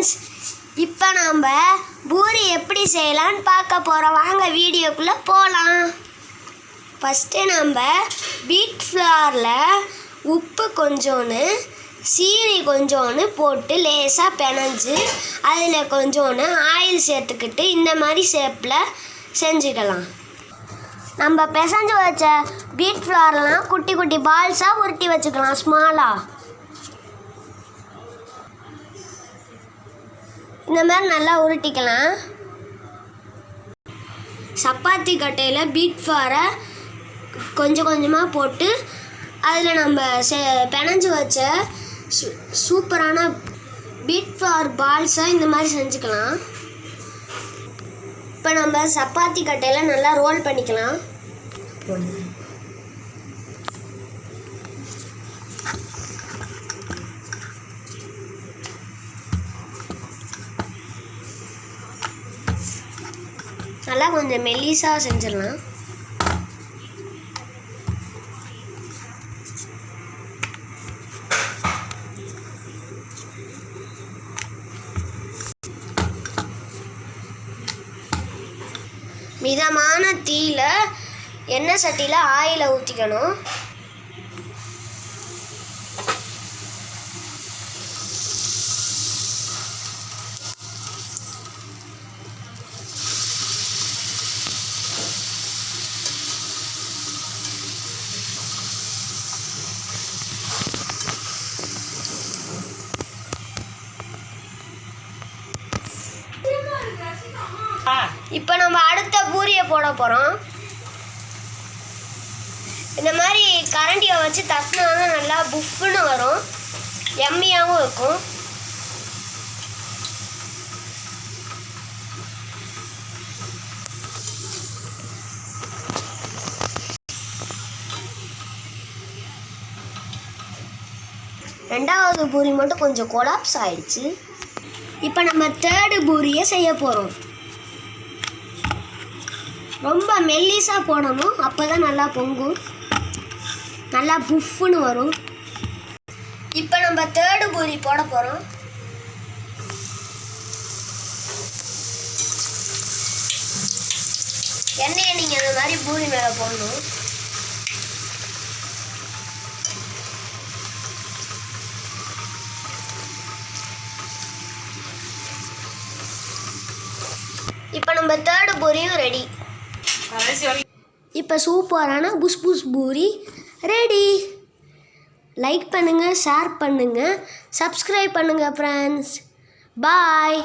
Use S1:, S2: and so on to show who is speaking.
S1: Friends இப்போ நாம் பூரி எப்படி செய்யலான்னு பார்க்க போகிறோம் வாங்க வீடியோக்குள்ளே போகலாம் ஃபஸ்ட்டு நம்ம பீட் ஃப்ளாரில் உப்பு கொஞ்சோன்னு சீனி கொஞ்சோன்னு போட்டு லேசாக பிணைஞ்சு அதில் கொஞ்சோன்னு ஆயில் சேர்த்துக்கிட்டு இந்த மாதிரி ஷேப்பில் செஞ்சுக்கலாம். நம்ம பிசைஞ்சு வச்ச பீட் ஃப்ளார்லாம் குட்டி குட்டி பால்ஸாக உருட்டி வச்சுக்கலாம் ஸ்மாலாக இந்த மாதிரி நல்லா உருட்டிக்கலாம். சப்பாத்தி கட்டையில் பீட் ஃபாரை கொஞ்சம் கொஞ்சமாக போட்டு அதில் நம்ம செ பிணைஞ்சு வச்ச சூப்பரான பீட் ஃபார் பால்ஸை இந்த மாதிரி செஞ்சுக்கலாம். இப்போ நம்ம சப்பாத்தி கட்டையில் நல்லா ரோல் பண்ணிக்கலாம். நல்லா கொஞ்சம் மெல்லிஸாக செஞ்சிடலாம். மிதமான தீயில் எண்ணெய் சட்டியில் ஆயிலை ஊற்றிக்கணும் இப்போ நம்ம அடுத்த பூரியை போட போகிறோம் இந்த மாதிரி கரண்டியை வச்சு தட்டினா நல்லா புஃப்னு வரும். எம்மியாகவும் இருக்கும். ரெண்டாவது பூரி மட்டும் கொஞ்சம் கொலாப்ஸ் ஆயிடுச்சு. இப்போ நம்ம தேர்டு பூரியை செய்ய போகிறோம் ரொம்ப மெல்லிஸாக போடணும். அப்போ தான் நல்லா பொங்கும். நல்லா புஃப்னு வரும். இப்போ நம்ம தேர்டு பூரி போட போகிறோம் எண்ணெயை நீங்கள் அந்த மாதிரி பூரி மேலே போடணும். இப்போ நம்ம தேர்டு பூரியும் ரெடி இப்போ சூப்பரான புஷ் புஷ் பூரி ரெடி லைக் பண்ணுங்கள் ஷேர் பண்ணுங்கள் சப்ஸ்கிரைப் பண்ணுங்கள் ஃப்ரெண்ட்ஸ் பாய்